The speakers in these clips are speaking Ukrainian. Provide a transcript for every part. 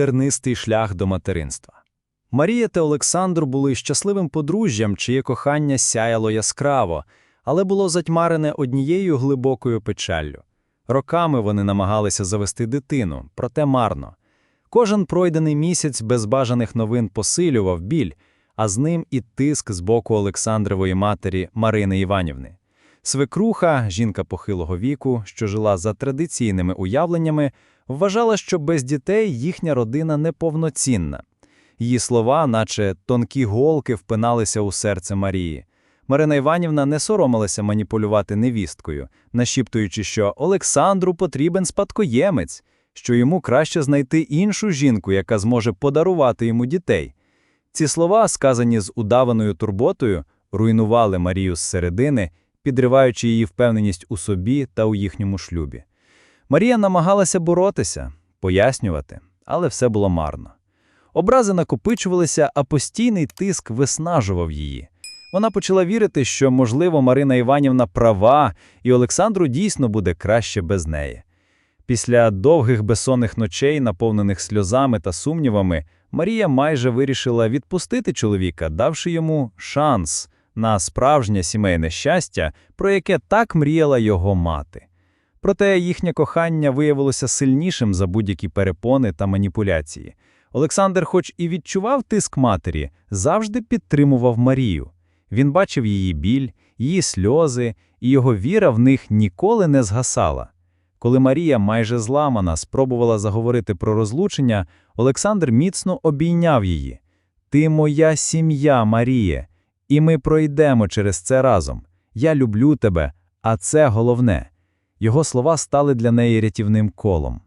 тернистий шлях до материнства. Марія та Олександр були щасливим подружжям, чиє кохання сяяло яскраво, але було затьмарене однією глибокою печаллю. Роками вони намагалися завести дитину, проте марно. Кожен пройдений місяць без бажаних новин посилював біль, а з ним і тиск з боку Олександрової матері Марини Іванівни. Свекруха, жінка похилого віку, що жила за традиційними уявленнями, вважала, що без дітей їхня родина неповноцінна. Її слова, наче тонкі голки, впиналися у серце Марії. Марина Іванівна не соромилася маніпулювати невісткою, нашіптуючи, що Олександру потрібен спадкоємець, що йому краще знайти іншу жінку, яка зможе подарувати йому дітей. Ці слова, сказані з удаваною турботою, руйнували Марію зсередини, підриваючи її впевненість у собі та у їхньому шлюбі. Марія намагалася боротися, пояснювати, але все було марно. Образи накопичувалися, а постійний тиск виснажував її. Вона почала вірити, що, можливо, Марина Іванівна права, і Олександру дійсно буде краще без неї. Після довгих безсонних ночей, наповнених сльозами та сумнівами, Марія майже вирішила відпустити чоловіка, давши йому шанс на справжнє сімейне щастя, про яке так мріяла його мати. Проте їхнє кохання виявилося сильнішим за будь-які перепони та маніпуляції. Олександр, хоч і відчував тиск матері, завжди підтримував Марію. Він бачив її біль, її сльози, і його віра в них ніколи не згасала. Коли Марія, майже зламана, спробувала заговорити про розлучення, Олександр міцно обійняв її. Ти моя сім'я, Маріє, і ми пройдемо через це разом. Я люблю тебе, а це головне. Його слова стали для неї рятівним колом.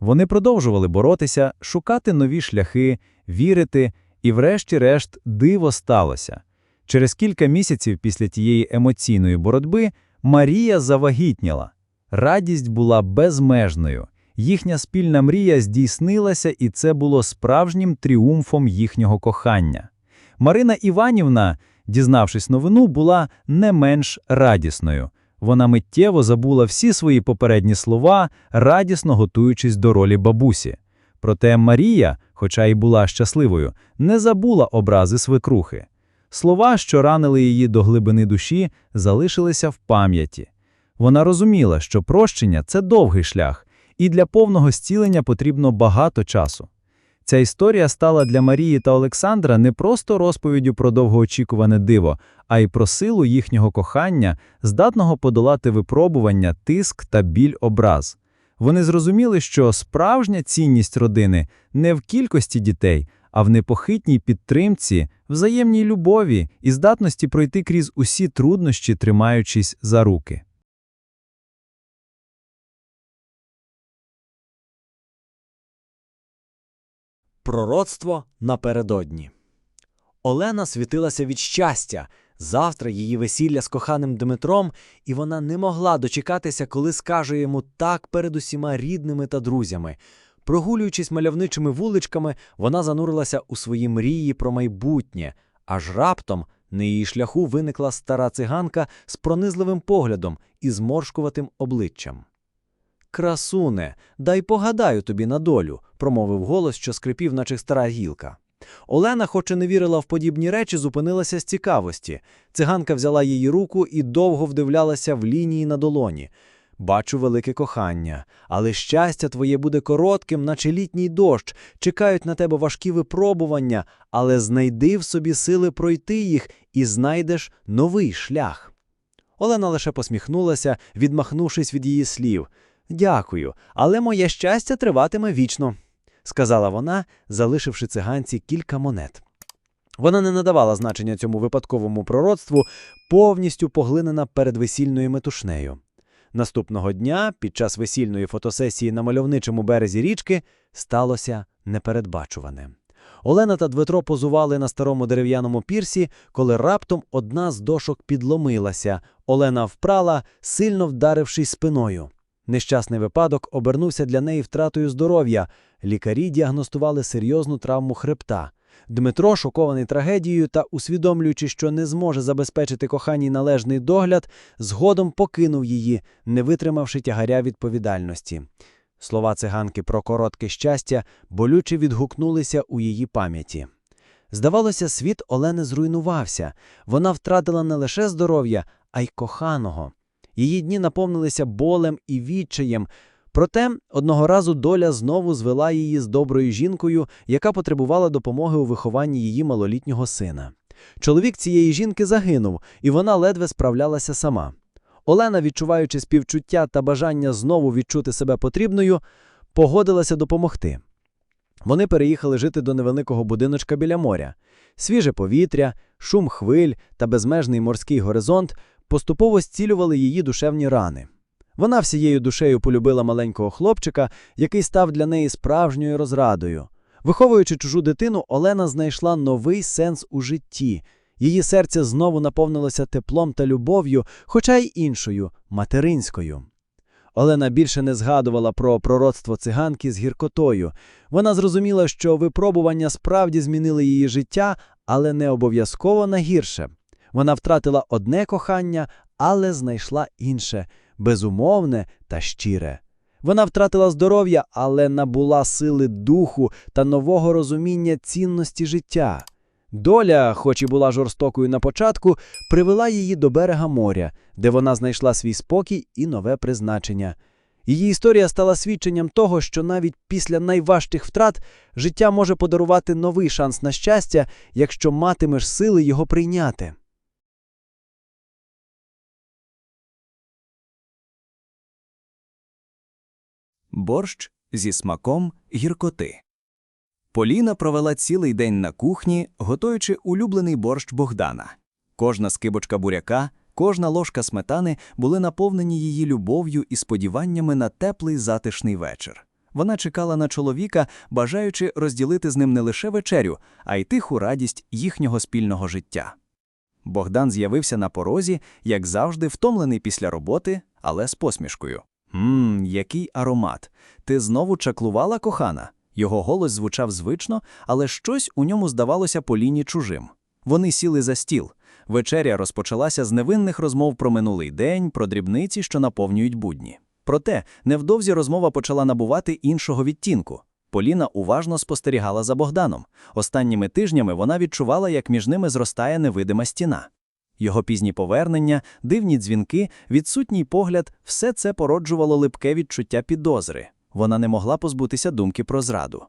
Вони продовжували боротися, шукати нові шляхи, вірити, і, врешті-решт, диво сталося. Через кілька місяців після тієї емоційної боротьби Марія завагітніла. Радість була безмежною. Їхня спільна мрія здійснилася, і це було справжнім тріумфом їхнього кохання. Марина Іванівна, дізнавшись новину, була не менш радісною. Вона миттєво забула всі свої попередні слова, радісно готуючись до ролі бабусі. Проте Марія, хоча й була щасливою, не забула образи свекрухи. Слова, що ранили її до глибини душі, залишилися в пам'яті. Вона розуміла, що прощення це довгий шлях, і для повного зцілення потрібно багато часу. Ця історія стала для Марії та Олександра не просто розповіддю про довгоочікуване диво, а й про силу їхнього кохання, здатного подолати випробування, тиск та біль образ. Вони зрозуміли, що справжня цінність родини не в кількості дітей, а в непохитній підтримці, взаємній любові і здатності пройти крізь усі труднощі, тримаючись за руки. Пророцтво напередодні. Олена світилася від щастя. Завтра її весілля з коханим Дмитром, і вона не могла дочекатися, коли скаже йому так перед усіма рідними та друзями. Прогулюючись мальовничими вуличками, вона занурилася у свої мрії про майбутнє, аж раптом на її шляху виникла стара циганка з пронизливим поглядом і зморшкуватим обличчям. Красуне, дай погадаю тобі на долю, промовив голос, що скрипів, наче стара гілка. Олена, хоч і не вірила в подібні речі, зупинилася з цікавості. Циганка взяла її руку і довго вдивлялася в лінії на долоні. Бачу велике кохання, але щастя твоє буде коротким, наче літній дощ, чекають на тебе важкі випробування, але знайди в собі сили пройти їх і знайдеш новий шлях. Олена лише посміхнулася, відмахнувшись від її слів. Дякую, але моє щастя триватиме вічно, сказала вона, залишивши циганці кілька монет. Вона не надавала значення цьому випадковому пророцтву, повністю поглинена передвесільною метушнею. Наступного дня, під час весільної фотосесії на мальовничому березі річки, сталося непередбачуване. Олена та Дмитро позували на старому дерев'яному пірсі, коли раптом одна з дошок підломилася. Олена впрала, сильно вдарившись спиною. Нещасний випадок обернувся для неї втратою здоров'я. Лікарі діагностували серйозну травму хребта. Дмитро, шокований трагедією та усвідомлюючи, що не зможе забезпечити коханій належний догляд, згодом покинув її, не витримавши тягаря відповідальності. Слова циганки про коротке щастя болюче відгукнулися у її пам'яті. Здавалося, світ Олени зруйнувався. Вона втратила не лише здоров'я, а й коханого. Її дні наповнилися болем і відчаєм. Проте одного разу доля знову звела її з доброю жінкою, яка потребувала допомоги у вихованні її малолітнього сина. Чоловік цієї жінки загинув, і вона ледве справлялася сама. Олена, відчуваючи співчуття та бажання знову відчути себе потрібною, погодилася допомогти. Вони переїхали жити до невеликого будиночка біля моря. Свіже повітря, шум хвиль та безмежний морський горизонт поступово зцілювали її душевні рани. Вона всією душею полюбила маленького хлопчика, який став для неї справжньою розрадою. Виховуючи чужу дитину, Олена знайшла новий сенс у житті. Її серце знову наповнилося теплом та любов'ю, хоча й іншою материнською. Олена більше не згадувала про пророцтво циганки з гіркотою. Вона зрозуміла, що випробування справді змінили її життя, але не обов'язково на гірше. Вона втратила одне кохання, але знайшла інше безумовне та щире. Вона втратила здоров'я, але набула сили духу та нового розуміння цінності життя. Доля, хоч і була жорстокою на початку, привела її до берега моря, де вона знайшла свій спокій і нове призначення. Її історія стала свідченням того, що навіть після найважчих втрат життя може подарувати новий шанс на щастя, якщо матимеш сили його прийняти. Борщ зі смаком гіркоти. Поліна провела цілий день на кухні, готуючи улюблений борщ Богдана. Кожна скибочка буряка, кожна ложка сметани були наповнені її любов'ю і сподіваннями на теплий затишний вечір. Вона чекала на чоловіка, бажаючи розділити з ним не лише вечерю, а й тиху радість їхнього спільного життя. Богдан з'явився на порозі, як завжди, втомлений після роботи, але з посмішкою. Мм, який аромат! Ти знову чаклувала, кохана? Його голос звучав звично, але щось у ньому здавалося Поліні чужим. Вони сіли за стіл. Вечеря розпочалася з невинних розмов про минулий день, про дрібниці, що наповнюють будні. Проте невдовзі розмова почала набувати іншого відтінку. Поліна уважно спостерігала за Богданом. Останніми тижнями вона відчувала, як між ними зростає невидима стіна. Його пізні повернення, дивні дзвінки, відсутній погляд все це породжувало липке відчуття підозри. Вона не могла позбутися думки про зраду.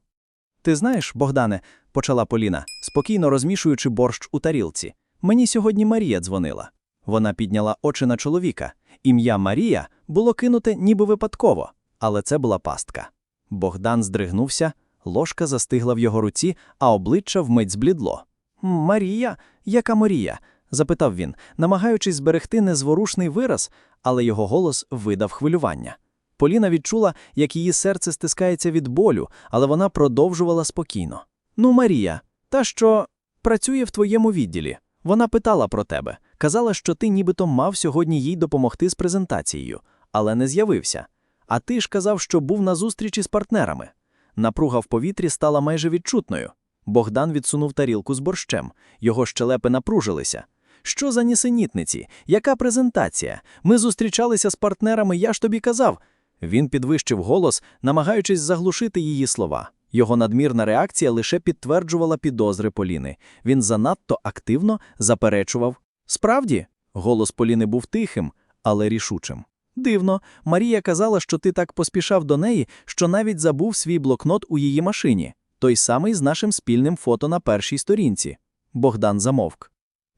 Ти знаєш, Богдане, почала Поліна, спокійно розмішуючи борщ у тарілці. Мені сьогодні Марія дзвонила. Вона підняла очі на чоловіка. Ім'я Марія було кинуте ніби випадково, але це була пастка. Богдан здригнувся, ложка застигла в його руці, а обличчя вмить зблідло. Марія? Яка Марія? Запитав він, намагаючись зберегти незворушний вираз, але його голос видав хвилювання. Поліна відчула, як її серце стискається від болю, але вона продовжувала спокійно. Ну, Марія, та що працює в твоєму відділі. Вона питала про тебе, казала, що ти нібито мав сьогодні їй допомогти з презентацією, але не з'явився. А ти ж казав, що був на зустрічі з партнерами. Напруга в повітрі стала майже відчутною. Богдан відсунув тарілку з борщем, його щелепи напружилися. Що за нісенітниці? Яка презентація? Ми зустрічалися з партнерами, я ж тобі казав. Він підвищив голос, намагаючись заглушити її слова. Його надмірна реакція лише підтверджувала підозри Поліни. Він занадто активно заперечував. Справді, голос Поліни був тихим, але рішучим. Дивно, Марія казала, що ти так поспішав до неї, що навіть забув свій блокнот у її машині, той самий з нашим спільним фото на першій сторінці. Богдан замовк.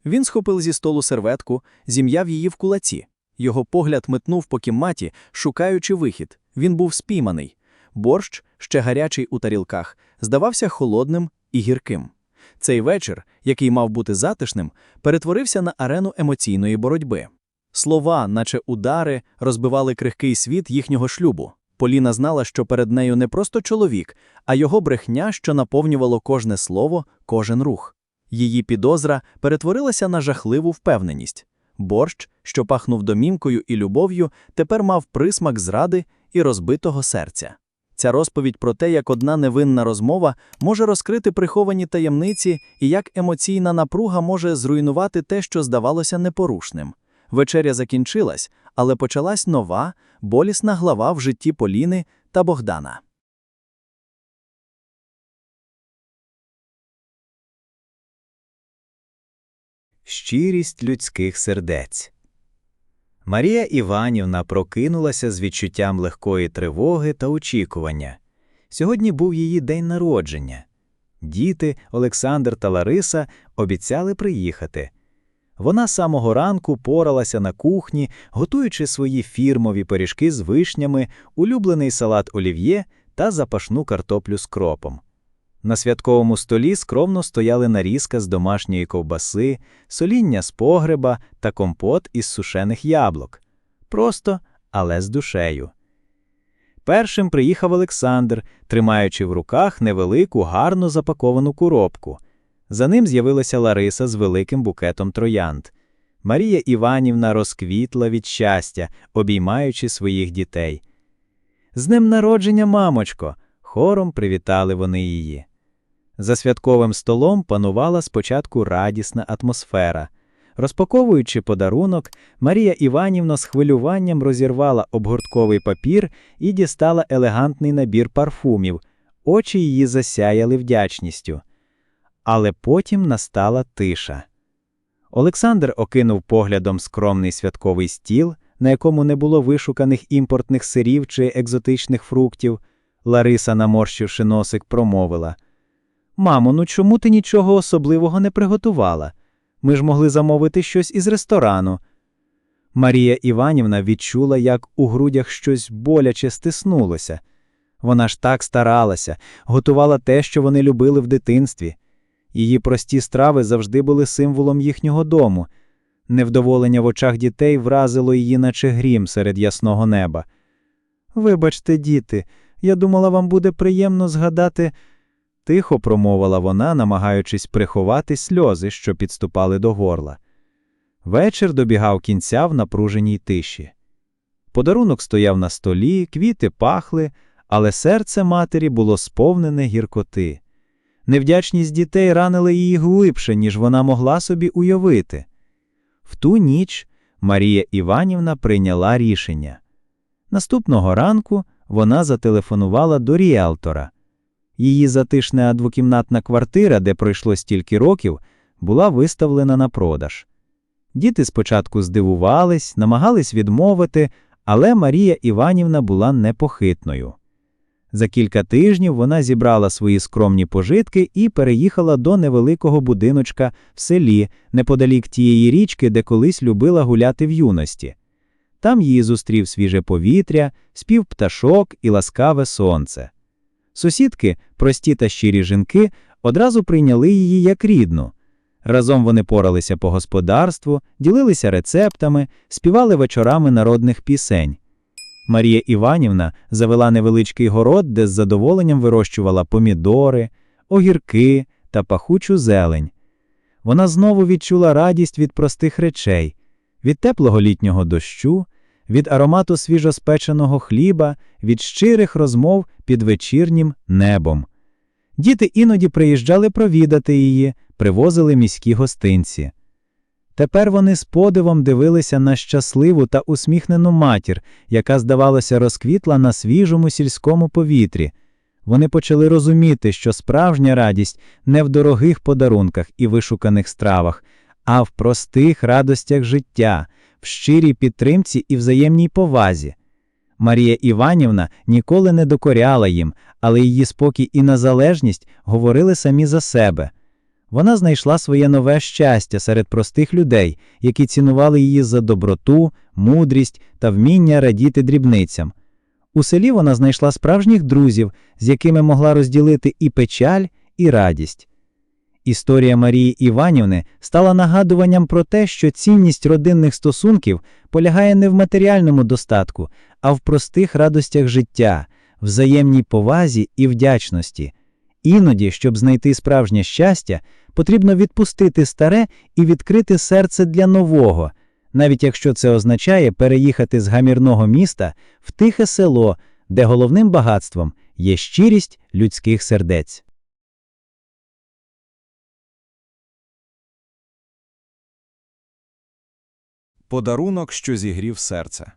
Він схопив зі столу серветку, зім'яв її в кулаці. Його погляд метнув по кімнаті, шукаючи вихід. Він був спійманий. Борщ, ще гарячий у тарілках, здавався холодним і гірким. Цей вечір, який мав бути затишним, перетворився на арену емоційної боротьби. Слова, наче удари, розбивали крихкий світ їхнього шлюбу. Поліна знала, що перед нею не просто чоловік, а його брехня, що наповнювало кожне слово, кожен рух. Її підозра перетворилася на жахливу впевненість. Борщ, що пахнув домімкою і любов'ю, тепер мав присмак зради і розбитого серця. Ця розповідь про те, як одна невинна розмова може розкрити приховані таємниці і як емоційна напруга може зруйнувати те, що здавалося непорушним. Вечеря закінчилась, але почалась нова, болісна глава в житті Поліни та Богдана. Щирість людських сердець. Марія Іванівна прокинулася з відчуттям легкої тривоги та очікування. Сьогодні був її день народження. Діти, Олександр та Лариса обіцяли приїхати. Вона самого ранку поралася на кухні, готуючи свої фірмові пиріжки з вишнями, улюблений салат олів'є та запашну картоплю з кропом. На святковому столі скромно стояли нарізка з домашньої ковбаси, соління з погреба та компот із сушених яблук. Просто, але з душею. Першим приїхав Олександр, тримаючи в руках невелику, гарно запаковану коробку. За ним з'явилася Лариса з великим букетом троянд. Марія Іванівна розквітла від щастя, обіймаючи своїх дітей. З днем народження, мамочко! Хором привітали вони її. За святковим столом панувала спочатку радісна атмосфера. Розпаковуючи подарунок, Марія Іванівна з хвилюванням розірвала обгортковий папір і дістала елегантний набір парфумів. Очі її засяяли вдячністю. Але потім настала тиша. Олександр окинув поглядом скромний святковий стіл, на якому не було вишуканих імпортних сирів чи екзотичних фруктів. Лариса, наморщивши носик, промовила Мамо, ну чому ти нічого особливого не приготувала? Ми ж могли замовити щось із ресторану. Марія Іванівна відчула, як у грудях щось боляче стиснулося. Вона ж так старалася, готувала те, що вони любили в дитинстві. Її прості страви завжди були символом їхнього дому. Невдоволення в очах дітей вразило її, наче грім серед ясного неба. Вибачте, діти, я думала, вам буде приємно згадати. Тихо промовила вона, намагаючись приховати сльози, що підступали до горла. Вечір добігав кінця в напруженій тиші. Подарунок стояв на столі, квіти пахли, але серце матері було сповнене гіркоти. Невдячність дітей ранила її глибше, ніж вона могла собі уявити. В ту ніч Марія Іванівна прийняла рішення. Наступного ранку вона зателефонувала до ріелтора. Її затишна двокімнатна квартира, де пройшло стільки років, була виставлена на продаж. Діти спочатку здивувались, намагались відмовити, але Марія Іванівна була непохитною. За кілька тижнів вона зібрала свої скромні пожитки і переїхала до невеликого будиночка в селі, неподалік тієї річки, де колись любила гуляти в юності. Там її зустрів свіже повітря, спів пташок і ласкаве сонце. Сусідки, прості та щирі жінки, одразу прийняли її як рідну. Разом вони поралися по господарству, ділилися рецептами, співали вечорами народних пісень. Марія Іванівна завела невеличкий город, де з задоволенням вирощувала помідори, огірки та пахучу зелень. Вона знову відчула радість від простих речей, від теплого літнього дощу, від аромату свіжоспеченого хліба, від щирих розмов під вечірнім небом. Діти іноді приїжджали провідати її, привозили міські гостинці. Тепер вони з подивом дивилися на щасливу та усміхнену матір, яка, здавалося, розквітла на свіжому сільському повітрі. Вони почали розуміти, що справжня радість не в дорогих подарунках і вишуканих стравах, а в простих радостях життя, в щирій підтримці і взаємній повазі. Марія Іванівна ніколи не докоряла їм, але її спокій і незалежність говорили самі за себе. Вона знайшла своє нове щастя серед простих людей, які цінували її за доброту, мудрість та вміння радіти дрібницям. У селі вона знайшла справжніх друзів, з якими могла розділити і печаль, і радість. Історія Марії Іванівни стала нагадуванням про те, що цінність родинних стосунків полягає не в матеріальному достатку, а в простих радостях життя, взаємній повазі і вдячності. Іноді, щоб знайти справжнє щастя, потрібно відпустити старе і відкрити серце для нового, навіть якщо це означає переїхати з гамірного міста в тихе село, де головним багатством є щирість людських сердець. Подарунок, що зігрів серце.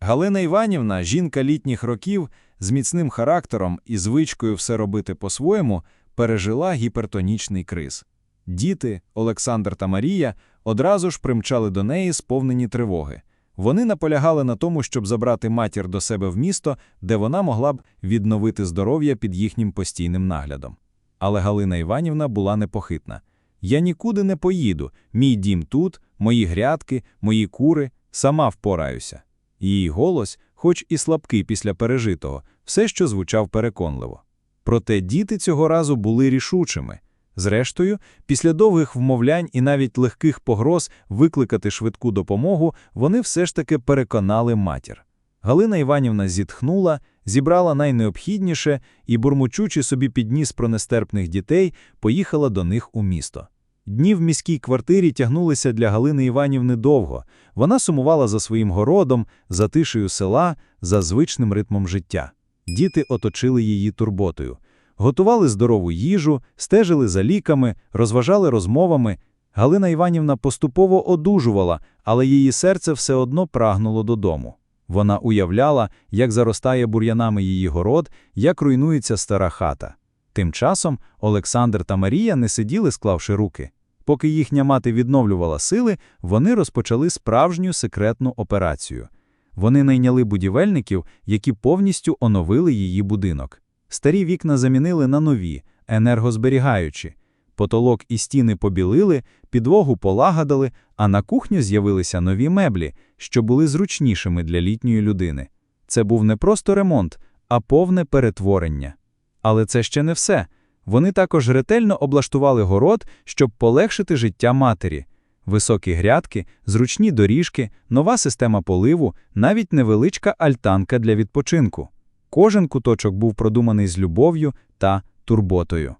Галина Іванівна, жінка літніх років, з міцним характером і звичкою все робити по-своєму, пережила гіпертонічний криз. Діти, Олександр та Марія, одразу ж примчали до неї сповнені тривоги. Вони наполягали на тому, щоб забрати матір до себе в місто, де вона могла б відновити здоров'я під їхнім постійним наглядом. Але Галина Іванівна була непохитна. Я нікуди не поїду. Мій дім тут, мої грядки, мої кури, сама впораюся. Її голос, хоч і слабкий після пережитого, все що звучав переконливо. Проте діти цього разу були рішучими. Зрештою, після довгих вмовлянь і навіть легких погроз викликати швидку допомогу, вони все ж таки переконали матір. Галина Іванівна зітхнула, зібрала найнеобхідніше і, бурмочучи собі під ніс про нестерпних дітей, поїхала до них у місто. Дні в міській квартирі тягнулися для Галини Іванівни довго. Вона сумувала за своїм городом, за тишею села, за звичним ритмом життя. Діти оточили її турботою. Готували здорову їжу, стежили за ліками, розважали розмовами. Галина Іванівна поступово одужувала, але її серце все одно прагнуло додому. Вона уявляла, як заростає бур'янами її город, як руйнується стара хата. Тим часом Олександр та Марія не сиділи, склавши руки. Поки їхня мати відновлювала сили, вони розпочали справжню секретну операцію. Вони найняли будівельників, які повністю оновили її будинок. Старі вікна замінили на нові, енергозберігаючі. Потолок і стіни побілили, підлогу полагодили, а на кухню з'явилися нові меблі, що були зручнішими для літньої людини. Це був не просто ремонт, а повне перетворення. Але це ще не все. Вони також ретельно облаштували город, щоб полегшити життя матері. Високі грядки, зручні доріжки, нова система поливу, навіть невеличка альтанка для відпочинку. Кожен куточок був продуманий з любов'ю та турботою.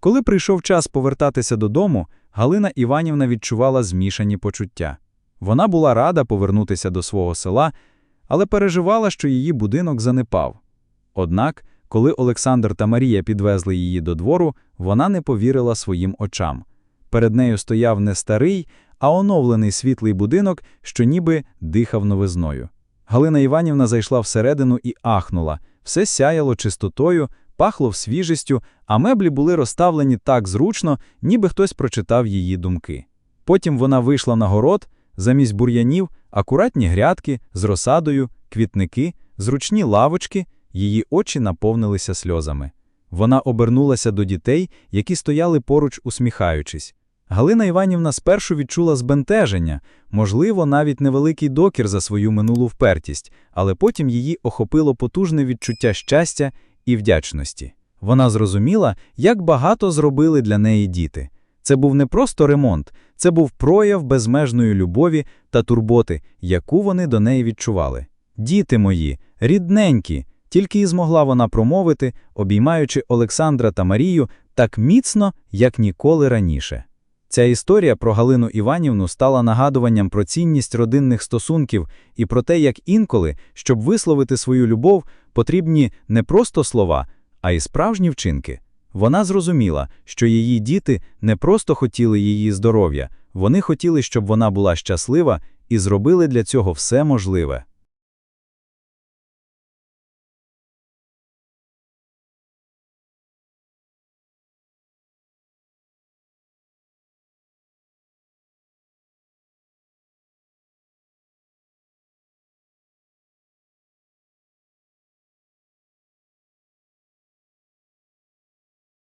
Коли прийшов час повертатися додому, Галина Іванівна відчувала змішані почуття. Вона була рада повернутися до свого села, але переживала, що її будинок занепав. Однак, коли Олександр та Марія підвезли її до двору, вона не повірила своїм очам. Перед нею стояв не старий, а оновлений світлий будинок, що ніби дихав новизною. Галина Іванівна зайшла всередину і ахнула. Все сяяло чистотою, пахло свіжістю, а меблі були розставлені так зручно, ніби хтось прочитав її думки. Потім вона вийшла на город, замість бур'янів, акуратні грядки з розсадою, квітники, зручні лавочки, її очі наповнилися сльозами. Вона обернулася до дітей, які стояли поруч, усміхаючись. Галина Іванівна спершу відчула збентеження, можливо, навіть невеликий докір за свою минулу впертість, але потім її охопило потужне відчуття щастя і вдячності. Вона зрозуміла, як багато зробили для неї діти. Це був не просто ремонт, це був прояв безмежної любові та турботи, яку вони до неї відчували. Діти мої, рідненькі, тільки і змогла вона промовити, обіймаючи Олександра та Марію так міцно, як ніколи раніше. Ця історія про Галину Іванівну стала нагадуванням про цінність родинних стосунків і про те, як інколи, щоб висловити свою любов, потрібні не просто слова, а й справжні вчинки. Вона зрозуміла, що її діти не просто хотіли її здоров'я, вони хотіли, щоб вона була щаслива і зробили для цього все можливе.